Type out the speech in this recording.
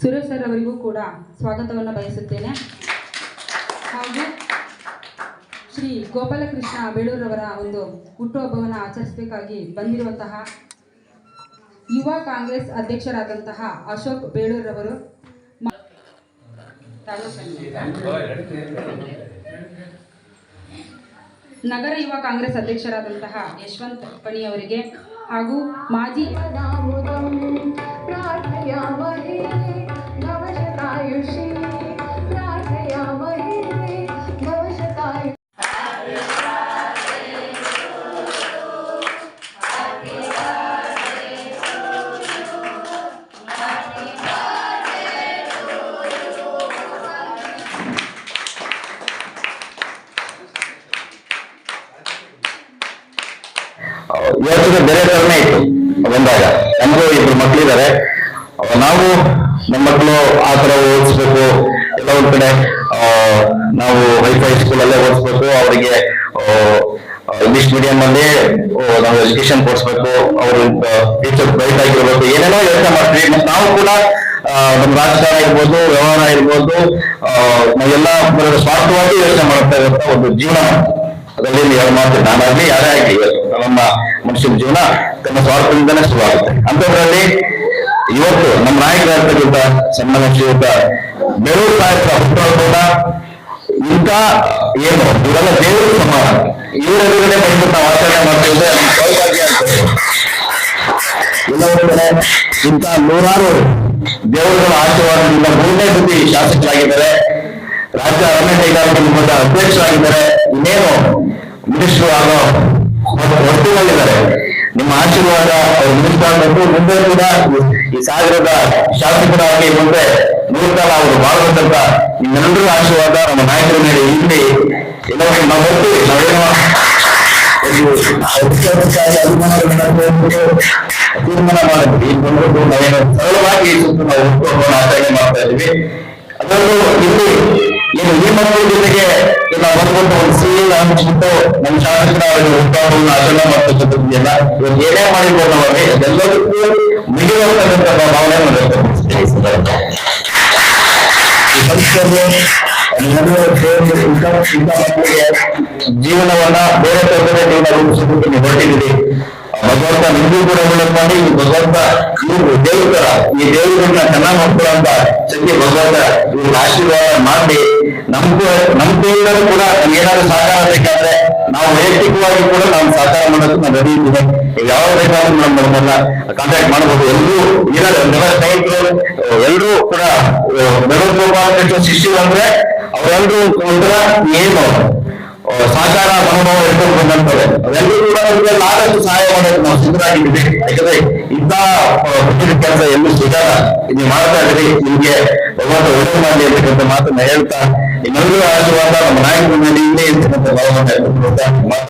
Suresh sir ಅವರಿಗೂ ಕೂಡ ಸ್ವಾಗತವನ್ನು ಬಯಸುತ್ತೇನೆ. ಹಾಗೂ ಶ್ರೀ ಗೋಪಾಲಕೃಷ್ಣ ಬೇಳೂರವರ ಒಂದು ಹುಟ್ಟುಹಬ್ಬವನ್ನು ಆಚರಿಸಬೇಕಾಗಿ ಬಂದಿರುವಂತಹ ಯುವ ಕಾಂಗ್ರೆಸ್ ಅಧ್ಯಕ್ಷರಾದಂತಹ ಅಶೋಕ್ ಬೇಳೂರವರು ನಗರ ಯುವ ಕಾಂಗ್ರೆಸ್ ಅಧ್ಯಕ್ಷರಾದಂತಹ ಯಶವಂತ್ ಪಣಿಯವರಿಗೆ ಹಾಗೂ ಮಾಜಿ ಯೋಚನೆ ಬೇರೆ ತರನೇ ಇತ್ತು. ಬಂದಾಗ ನಮಗೂ ಇಬ್ರು ಮಕ್ಳಿದ್ದಾರೆ. ಅಹ್, ನಾವು ನಮ್ಮ ಮಕ್ಕಳು ಆ ತರ ಓದಿಸ್ಬೇಕು. ಎಲ್ಲ ಒಂದ್ ಕಡೆ ನಾವು ಹೈಫೈ ಸ್ಕೂಲ್ ಅಲ್ಲೇ ಓದಿಸ್ಬೇಕು. ಅವರಿಗೆ ಇಂಗ್ಲಿಷ್ ಮೀಡಿಯಂ ಅಲ್ಲಿ ನಾವು ಎಜುಕೇಶನ್ ಕೊಡಿಸ್ಬೇಕು. ಅವರು ಟೀಚರ್ ಬ್ರೈಟ್ ಆಗಿರ್ಬೇಕು. ಏನೇನೋ ಯೋಚನೆ ಮಾಡ್ತೀವಿ. ಮತ್ತೆ ನಾವು ಕೂಡ ನಮ್ಮ ರಾಜಕಾರಣ ಇರ್ಬೋದು, ವ್ಯವಹಾರ ಇರ್ಬೋದು ನಾವೆಲ್ಲ ಸ್ವಾರ್ಥವಾಗಿ ಯೋಚನೆ ಮಾಡ್ತಾ ಇರುವಂತ ಒಂದು ಜೀವನ. ಅದರಲ್ಲಿ ಯಾರು ಮಾತು. ನಾನಾಗ್ಲಿ ಯಾರೇ ಆಗ್ಲಿ, ನಮ್ಮ ಮನುಷ್ಯನ ಜೀವನ ತನ್ನ ಸ್ವಾರ್ಥದಿಂದನೇ ಶುರುವಾಗುತ್ತೆ. ಅಂತದ್ರಲ್ಲಿ ಇವತ್ತು ನಮ್ಮ ನಾಯಕರಾಗಿರ್ತಕ್ಕಂಥ ಸನ್ಮಾನ ಶ್ರೀಯುತ ಬೆಳೂರು ಸಾಹೇಬ್ರ ಕೂಡ ಇಂತ ಏನು, ಇವರೆಲ್ಲ ದೇವರು ಸಮಾನ. ಇವರ ಬಂದು ನಾವು ಆಚರಣೆ ನಮ್ಮ ಸೌಭಾಗ್ಯ ಒಂದ್ ಇಂಥ ನೂರಾರು ದೇವರುಗಳ ಆಶೀರ್ವಾದದಿಂದ ಮೂರನೇ ಸುದ್ದಿ ಶಾಸಕರಾಗಿದ್ದಾರೆ. ರಾಜ್ಯ ಅರಣ್ಯ ಕೈಗಾರಿಕೆ ನಿಗಮದ ಅಧ್ಯಕ್ಷರಾಗಿದ್ದಾರೆ. ಇನ್ನೇನು ಮಿನಿಸ್ಟರ್ ಆಗೋ ನಿಮ್ಮ ಆಶೀರ್ವಾದ ಅವ್ರ ಮುಂದೆ ಕೂಡ ಈ ಸಾಗರದ ಶಾಸಕರಾಗಿ ಮುಂದೆ ನೂರ್ಕಾಲ ಅವರು ಬಾಳುವಂತ ನಿಮ್ಮೆಲ್ಲರಿಗೂ ಆಶೀರ್ವಾದ, ನಮ್ಮ ನಾಯಕರ ಮೇಲೆ ಇಲ್ಲಿ ಎಲ್ಲರೂ ನಾವು ಬರ್ತೀವಿ ನಾವೇನೋ ತೀರ್ಮಾನ ಮಾಡಿದ್ವಿ. ಬಂದ್ಬಿಟ್ಟು ನಾವೇನು ಸರಳವಾಗಿ ನಾವು ಆಚರಣೆ ಮಾಡ್ತಾ ಇದ್ವಿ ಅದರಲ್ಲೂ ಇಲ್ಲಿ ಏನು ಈ ಜೊತೆಗೆ ಒಂದು ಸಿಹಿ ಹಂಚ್ಬಿಟ್ಟು ನಮ್ಮ ಶಾಸಕರ ಉದ್ಘಾಟನೆ ಆಚರಣೆ ಮಾಡ್ತಕ್ಕಂಥದ್ದೆಲ್ಲ ಇವತ್ತು ಏನೇ ಮಾಡಿರ್ಬೋದು ನಾವು ಎಲ್ಲದಕ್ಕೂ ಇಂಥ ಮಕ್ಕಳಿಗೆ ಜೀವನವನ್ನ ಬೇರೆ ತರಬೇತಿ ಜೀವನ ರೂಪಿಸೋದಕ್ಕೆ ನೀವು ಹೊರಟಿದ್ದೀರಿ ಭಗವಂತ ನಿಮಗೂ ಕೂಡ ಒಳ್ಳೇದ್ ಮಾಡಿ, ಈ ಭಗವಂತ ನೀವು ದೇವರ ಈ ದೇವರನ್ನ ಚೆನ್ನಾಗಿ ನೋಡ್ಕೊಳ್ಳೋ ಅಂತ ಭಗವಂತ ಇವ್ರಿಗೆ ಆಶೀರ್ವಾದ ಮಾಡಿ ನಮ್ಗೂ ನಮ್ ಕೈಯಿಂದಲೂ ಕೂಡ ನಮ್ಗೆ ಏನಾದ್ರು ಸಹಕಾರ ಬೇಕಾದ್ರೆ ನಾವು ವೈಯಕ್ತಿಕವಾಗಿ ಕೂಡ ನಾವು ಸಹಕಾರ ಮಾಡೋದಕ್ಕೆ ನಾನು ರೆಡಿ ಇದ್ದೀವಿ. ನೀವು ಯಾವ ಬೇಕಾದ್ರೂ ನಮ್ಮ ನಮ್ಮನ್ನ ಕಾಂಟ್ಯಾಕ್ಟ್ ಮಾಡಬಹುದು ಎಲ್ಲರೂ ಇರೋದು ಸ್ನೇಹಿತರು ಎಲ್ಲರೂ ಕೂಡ ಬೆಳಗ್ಗೆ ಶಿಷ್ಯರು ಅಂದ್ರೆ ಅವರೆಲ್ಲರೂ ಒಂಥರ ಏನು ಸಹಕಾರ ಮನೋಭಾವ ಇಟ್ಕೊಂಡು ಬಂದಂತವ್ರೆ ಅವೆಲ್ಲರೂ ಕೂಡ ನಮ್ಗೆ ಆದಷ್ಟು ಸಹಾಯ ಮಾಡೋದು ನಾವು ಸಿದ್ಧರಾಗಿದ್ದೀವಿ. ಯಾಕಂದ್ರೆ ಇಂಥ ಕೆಲಸ ಎಲ್ಲೂ ಸಿಗಲ್ಲ. ನೀವು ಮಾಡ್ತಾ ಇದ್ರಿ ನಿಮ್ಗೆ ಭಗವಂತ ಒಳ್ಳೆ ಮಾಡಲಿ ಅಂತಕ್ಕಂಥ ಮಾತನ್ನ ಹೇಳ್ತಾ ಇನ್ನೊಂದು ಆಶೀರ್ವಾದ ನಮ್ಮ ನಾಯಕರ ಮೇಲೆ ಇಲ್ಲೇ ಇರ್ತಕ್ಕಂಥ ಭಾವನೆ